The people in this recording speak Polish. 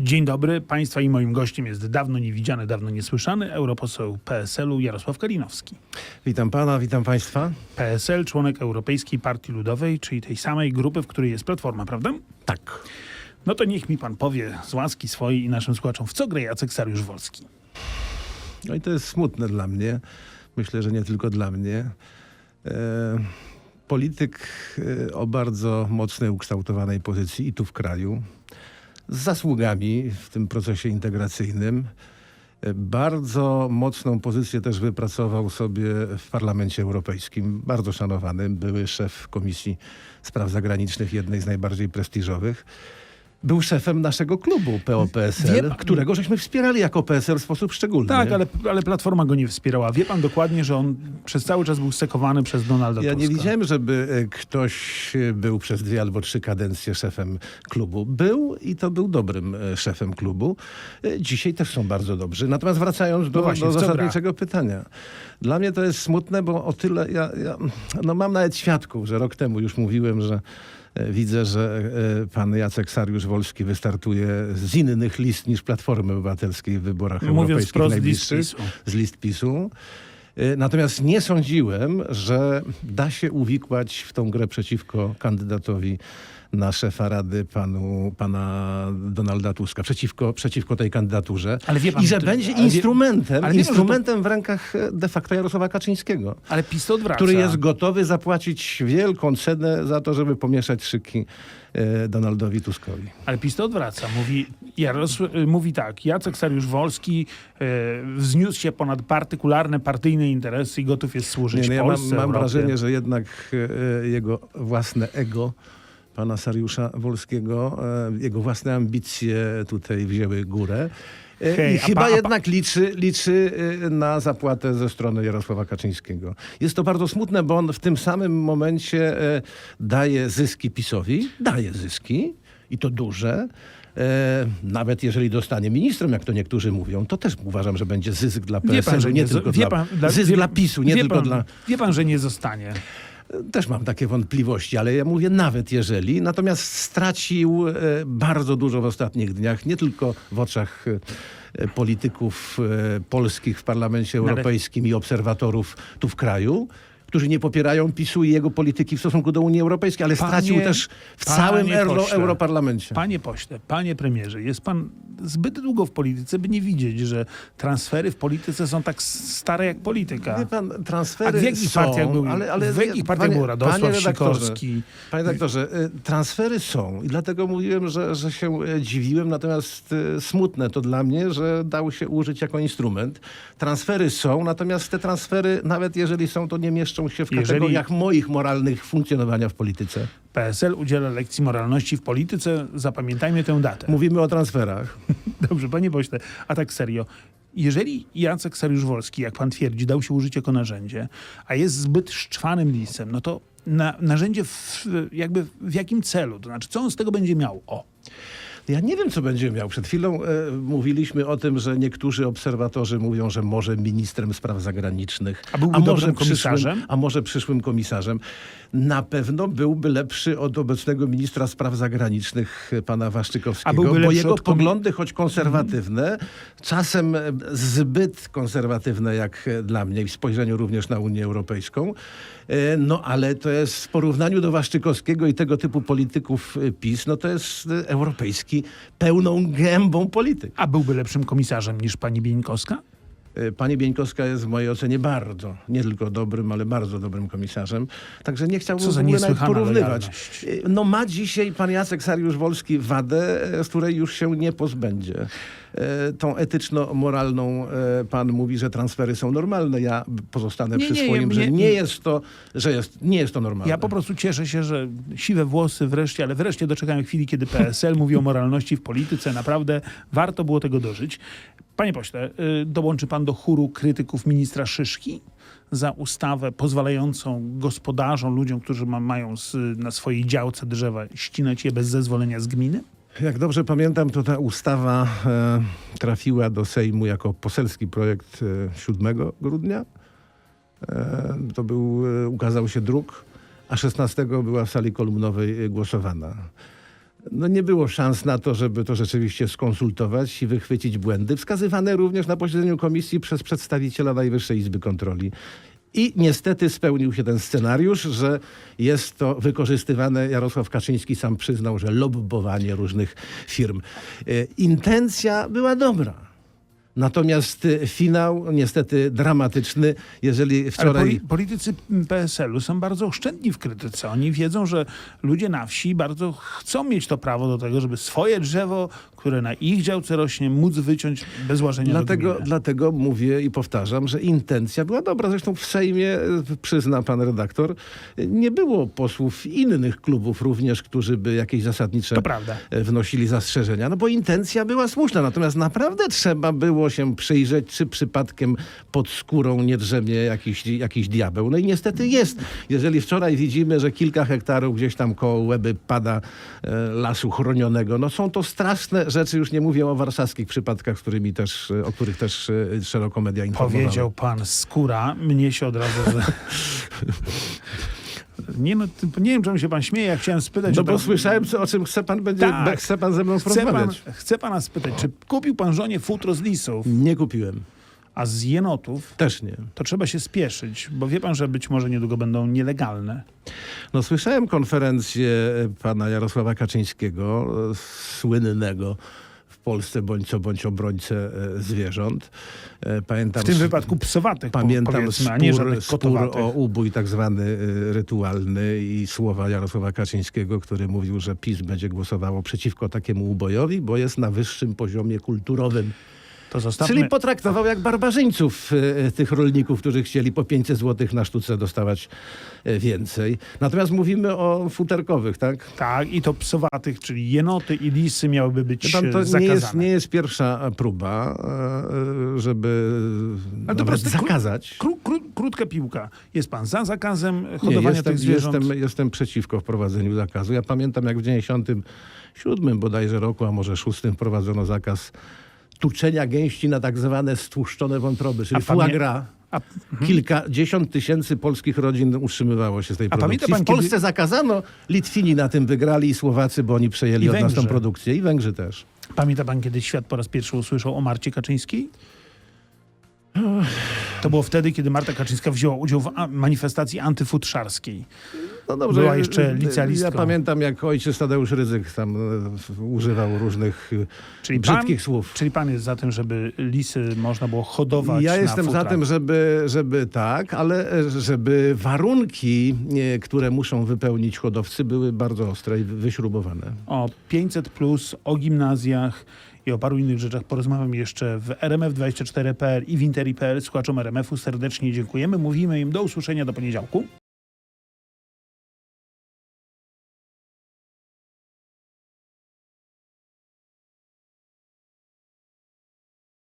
Dzień dobry. Państwa i moim gościem jest dawno niewidziany, dawno niesłyszany europoseł PSL-u Jarosław Kalinowski. Witam pana, witam państwa. PSL, członek Europejskiej Partii Ludowej, czyli tej samej grupy, w której jest Platforma, prawda? Tak. No to niech mi pan powie z łaski swojej i naszym słuchaczom, w co gra Jacek Sariusz-Wolski? No i to jest smutne dla mnie. Myślę, że nie tylko dla mnie. E, polityk e, o bardzo mocnej, ukształtowanej pozycji i tu w kraju, z zasługami w tym procesie integracyjnym. E, Bardzo mocną pozycję też wypracował sobie w Parlamencie Europejskim, bardzo szanowanym, były szef Komisji Spraw Zagranicznych, jednej z najbardziej prestiżowych. Był szefem naszego klubu PO-PSL, którego żeśmy wspierali jako PSL w sposób szczególny. Tak, ale, ale Platforma go nie wspierała. Wie pan dokładnie, że on przez cały czas był sekowany przez Donalda Ja Tuska. nie widziałem, żeby e, ktoś e, był przez dwie albo trzy kadencje szefem klubu. Był i to był dobrym e, szefem klubu. Dzisiaj też są bardzo dobrzy. Natomiast wracając do, No właśnie, do zasadniczego pytania. Dla mnie to jest smutne, bo o tyle ja, ja no mam nawet świadków, że rok temu już mówiłem, że widzę, że e, pan Jacek Sariusz-Wolski wystartuje z innych list niż Platformy Obywatelskiej w wyborach Mówiąc europejskich wprost, najbliższych z list PiSu. Y, Natomiast nie sądziłem, że da się uwikłać w tą grę przeciwko kandydatowi na szefa Rady panu, pana Donalda Tuska, przeciwko, przeciwko tej kandydaturze. Ale wie pan, I że będzie ale instrumentem, ale wie że to- instrumentem w rękach e, de facto Jarosława Kaczyńskiego, Ale PiS odwraca. który jest gotowy zapłacić wielką cenę za to, żeby pomieszać szyki e, Donaldowi Tuskowi. Ale PiS to odwraca. Mówi, Jarosł- y, mówi tak, Jacek Sariusz-Wolski y, wzniósł się ponad partykularne, partyjne interesy i gotów jest służyć Nie, no ja mam, Polsce, mam Europie. wrażenie, że jednak e, jego własne ego pana Sariusza Wolskiego, e, jego własne ambicje tutaj wzięły górę. E, Hej, I chyba pa- jednak liczy, liczy e, na zapłatę ze strony Jarosława Kaczyńskiego. Jest to bardzo smutne, bo on w tym samym momencie daje zyski PiSowi, daje zyski i to duże. Nawet jeżeli dostanie ministrem, jak to niektórzy mówią, to też uważam, że będzie zysk dla że nie, tylko wie dla, pan, dla, zysk wie, dla PiSu, nie tylko pan, dla... Wie pan, że nie zostanie. Też mam takie wątpliwości, ale ja mówię nawet jeżeli. Natomiast stracił e, bardzo dużo w ostatnich dniach, nie tylko w oczach e, polityków e, polskich w Parlamencie Europejskim i obserwatorów tu w kraju, którzy nie popierają PiSu i jego polityki w stosunku do Unii Europejskiej, ale Panie- stracił też w panie całym pośle, Europarlamencie. Panie pośle, panie premierze, jest pan zbyt długo w polityce, by nie widzieć, że transfery w polityce są tak stare jak polityka. Wie pan, A transfery w jakich są, partiach był, ale, ale w jakich partiach był Radosław panie redaktorze, Sikorski? Panie doktorze, y, transfery są i dlatego mówiłem, że, że się y, dziwiłem, natomiast y, smutne to dla mnie, że dał się użyć jako instrument. Transfery są, natomiast te transfery, nawet jeżeli są, to nie mieszczą się w kategoriach moich moralnych funkcjonowania w polityce. PSL udziela lekcji moralności w polityce. Zapamiętajmy tę datę. Mówimy o transferach. Dobrze, panie pośle, a tak serio. Jeżeli Jacek Sariusz-Wolski, jak pan twierdzi, dał się użyć jako narzędzie, a jest zbyt szczwanym lisem, no to na, narzędzie w, jakby w jakim celu? To znaczy, co on z tego będzie miał? O, Ja nie wiem, co będzie miał. Przed chwilą e, mówiliśmy o tym, że niektórzy obserwatorzy mówią, że może ministrem spraw zagranicznych, A byłby może dobrym przyszłym, komisarzem? a może przyszłym komisarzem. Na pewno byłby lepszy od obecnego ministra spraw zagranicznych e, pana A Waszczykowskiego, byłby bo jego od poglądy, choć konserwatywne, czasem e, zbyt konserwatywne jak e, dla mnie, w spojrzeniu również na Unię Europejską, e, no ale to jest w porównaniu do Waszczykowskiego i tego typu polityków PiS, no to jest e, pełną gębą polityk. a byłby lepszym komisarzem niż pani Bieńkowska? E, Pani Bieńkowska jest w mojej ocenie bardzo, nie tylko dobrym, ale bardzo dobrym komisarzem. Także nie chciałbym Co za nawet porównywać. lojalność. E, No ma dzisiaj pan Jacek Sariusz-Wolski wadę, e, z której już się nie pozbędzie. Tą etyczno-moralną pan mówi, że transfery są normalne. Ja pozostanę Nie, przy nie, swoim, nie, że nie- nie jest to, że jest, nie jest to normalne. Ja po prostu cieszę się, że siwe włosy wreszcie, ale wreszcie doczekałem chwili, kiedy PSL mówi o moralności w polityce. Naprawdę warto było tego dożyć. Panie pośle, y, dołączy pan do chóru krytyków ministra Szyszki za ustawę pozwalającą gospodarzom, ludziom, którzy ma, mają z, na swojej działce drzewa, ścinać je bez zezwolenia z gminy? Jak dobrze pamiętam, to ta ustawa e, trafiła do Sejmu jako poselski projekt e, 7 grudnia. E, to był, e, ukazał się druk, a 16 była w sali kolumnowej e, głosowana. No nie było szans na to, żeby to rzeczywiście skonsultować i wychwycić błędy, wskazywane również na posiedzeniu komisji przez przedstawiciela Najwyższej Izby Kontroli. I niestety spełnił się ten scenariusz, że jest to wykorzystywane. Jarosław Kaczyński sam przyznał, że lobbowanie różnych firm. E, Intencja była dobra. Natomiast e, finał niestety dramatyczny. Jeżeli Ale wczoraj... poli, politycy PSL-u są bardzo oszczędni w krytyce. Oni wiedzą, że ludzie na wsi bardzo chcą mieć to prawo do tego, żeby swoje drzewo, które na ich działce rośnie, móc wyciąć bez łażenia Dlatego, dlatego mówię i powtarzam, że intencja była dobra. Zresztą w Sejmie, e, przyzna pan redaktor, nie było posłów innych klubów również, którzy by jakieś zasadnicze e, wnosili zastrzeżenia, no bo intencja była słuszna. Natomiast naprawdę trzeba było się przyjrzeć, czy przypadkiem pod skórą nie drzemie jakiś, jakiś diabeł. No i niestety jest. Jeżeli wczoraj widzimy, że kilka hektarów gdzieś tam koło łeby pada e, lasu chronionego, no są to straszne rzeczy. Już nie mówię o warszawskich przypadkach, z którymi też, o których też e, szeroko media informowały. Powiedział pan skóra, mnie się od razu... Nie, no, nie wiem, czemu się pan śmieje, jak chciałem spytać... No bo to- słyszałem, co- o czym chce pan, będzie, Tak. chce pan ze mną pan, porozmawiać. chcę pana spytać, czy kupił pan żonie futro z lisów, Nie kupiłem. a z jenotów Też nie. to trzeba się spieszyć, bo wie pan, że być może niedługo będą nielegalne. No, słyszałem konferencję e, pana Jarosława Kaczyńskiego, e, słynnego Polsce bądź co bądź obrońcę e, zwierząt. E, Pamiętam W tym wypadku psowatych, Pamiętam spór, spór o ubój tak zwany y, rytualny i słowa Jarosława Kaczyńskiego, który mówił, że PiS będzie głosowało przeciwko takiemu ubojowi, bo jest na wyższym poziomie kulturowym. Zostawmy... Czyli potraktował jak barbarzyńców y, tych rolników, którzy chcieli po 500 zł na sztuce dostawać y, więcej. Natomiast mówimy o futerkowych, tak? Tak, i to psowatych, czyli jenoty i lisy miałyby być Pan, to e, nie zakazane. jest, nie jest pierwsza próba, e, żeby Ale to kró- zakazać. Kró, kró, krótka piłka. Jest pan za zakazem Nie, hodowania jestem, tych zwierząt? jestem, jestem przeciwko wprowadzeniu zakazu. Ja pamiętam, jak w 97 bodajże roku, a może 6 wprowadzono zakaz tuczenia gęści na tak zwane stłuszczone wątroby, czyli foie gras. A, Kilkadziesiąt tysięcy polskich rodzin utrzymywało się z tej A produkcji. pan, w Polsce kiedy- zakazano, Litwini na tym wygrali i Słowacy, bo oni przejęli I od nas tą produkcję. I Węgrzy też. pamięta pan, kiedy świat po raz pierwszy usłyszał o Marcie Kaczyńskiej? To było wtedy, kiedy Marta Kaczyńska wzięła udział w manifestacji antyfutrzarskiej. No Była jeszcze licealistką. Ja pamiętam, jak ojciec Tadeusz Rydzyk tam e, używał różnych e, Czyli pan, brzydkich słów. czyli pan jest za tym, żeby lisy można było hodować Ja jestem za futrach. tym, żeby, żeby tak, ale e, żeby warunki, które muszą wypełnić hodowcy, były bardzo ostre i wyśrubowane. O 500 plus, o gimnazjach i o paru innych rzeczach porozmawiam jeszcze w RMF24.pl i w Interi.pl. Słuchaczom RMF-u serdecznie dziękujemy. Mówimy im do usłyszenia do poniedziałku.